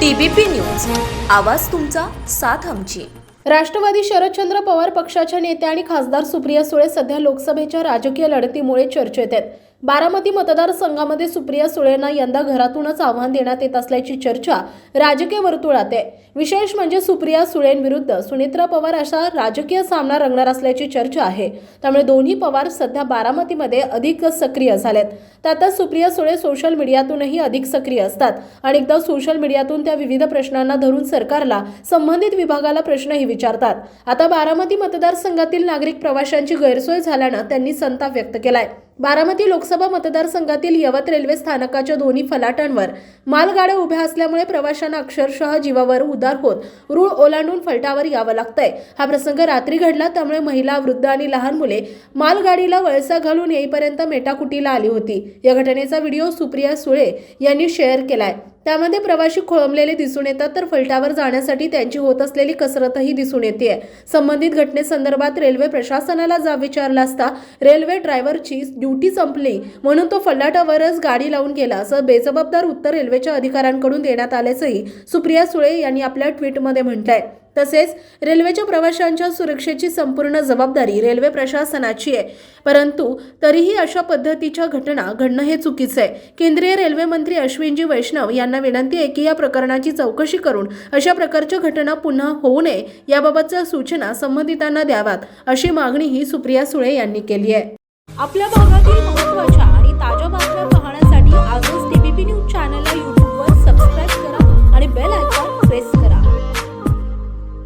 TBP news. आवाज तुमचा साथ आमची. राष्ट्रवादी शरदचंद्र पवार पक्षाच्या नेत्या आणि खासदार सुप्रिया सुळे सध्या लोकसभेच्या राजकीय लढतीमुळे चर्चेत आहेत. बारामती मतदारसंघामध्ये सुप्रिया सुळेंना यंदा घरातूनच आव्हान देण्यात येत असल्याची चर्चा राजकीय वर्तुळात आहे. विशेष म्हणजे सुप्रिया सुळेंविरुद्ध सुनेत्रा पवार असा राजकीय सामना रंगणार असल्याची चर्चा आहे. त्यामुळे दोन्ही पवार सध्या बारामतीमध्ये अधिक सक्रिय झालेत. त्यातच सुप्रिया सुळे सोशल मीडियातूनही अधिक सक्रिय असतात अनेकदा सोशल मीडियातून त्या विविध प्रश्नांना धरून सरकारला संबंधित विभागाला प्रश्नही विचारतात. आता बारामती मतदारसंघातील नागरिक प्रवाशांची गैरसोय झाल्यानं त्यांनी संताप व्यक्त केलाय. बारामती लोकसभा मतदारसंघातील यवत रेल्वे स्थानकाच्या दोन्ही फलाटांवर मालगाड्या उभ्या असल्यामुळे प्रवाशांना अक्षरशः जीवावर उदार होत रूळ ओलांडून फलटावर यावं लागतंय. हा प्रसंग रात्री घडला त्यामुळे महिला वृद्ध आणि लहान मुले मालगाडीला वळसा घालून येईपर्यंत मेटाकुटीला आली होती. या घटनेचा व्हिडिओ सुप्रिया सुळे यांनी शेअर केलाय. त्यामध्ये प्रवासी खोळंबलेले दिसून येतात तर फलटावर जाण्यासाठी त्यांची होत असलेली कसरतही दिसून येते संबंधित घटनेसंदर्भात रेल्वे प्रशासनाला जाब विचारला असता रेल्वे ड्रायव्हरची ड्युटी संपली म्हणून तो फलाटावरच गाडी लावून गेला असं बेजबाबदार उत्तर रेल्वेच्या अधिकाऱ्यांकडून देण्यात आल्याचंही सुप्रिया सुळे यांनी आपल्या ट्विटमध्ये म्हटलंय. तसेच रेल्वेच्या प्रवाशांच्या सुरक्षेची संपूर्ण जबाबदारी रेल्वे प्रशासनाची आहे. परंतु तरीही अशा पद्धतीच्या घटना घडणं हे चुकीचं आहे. केंद्रीय रेल्वे मंत्री अश्विनजी वैष्णव यांना विनंती आहे की या प्रकरणाची चौकशी करून अशा प्रकारच्या घटना पुन्हा होऊ नये याबाबतच्या सूचना संबंधितांना द्याव्यात अशी मागणीही सुप्रिया सुळे यांनी केली आहे. आपल्या भागातील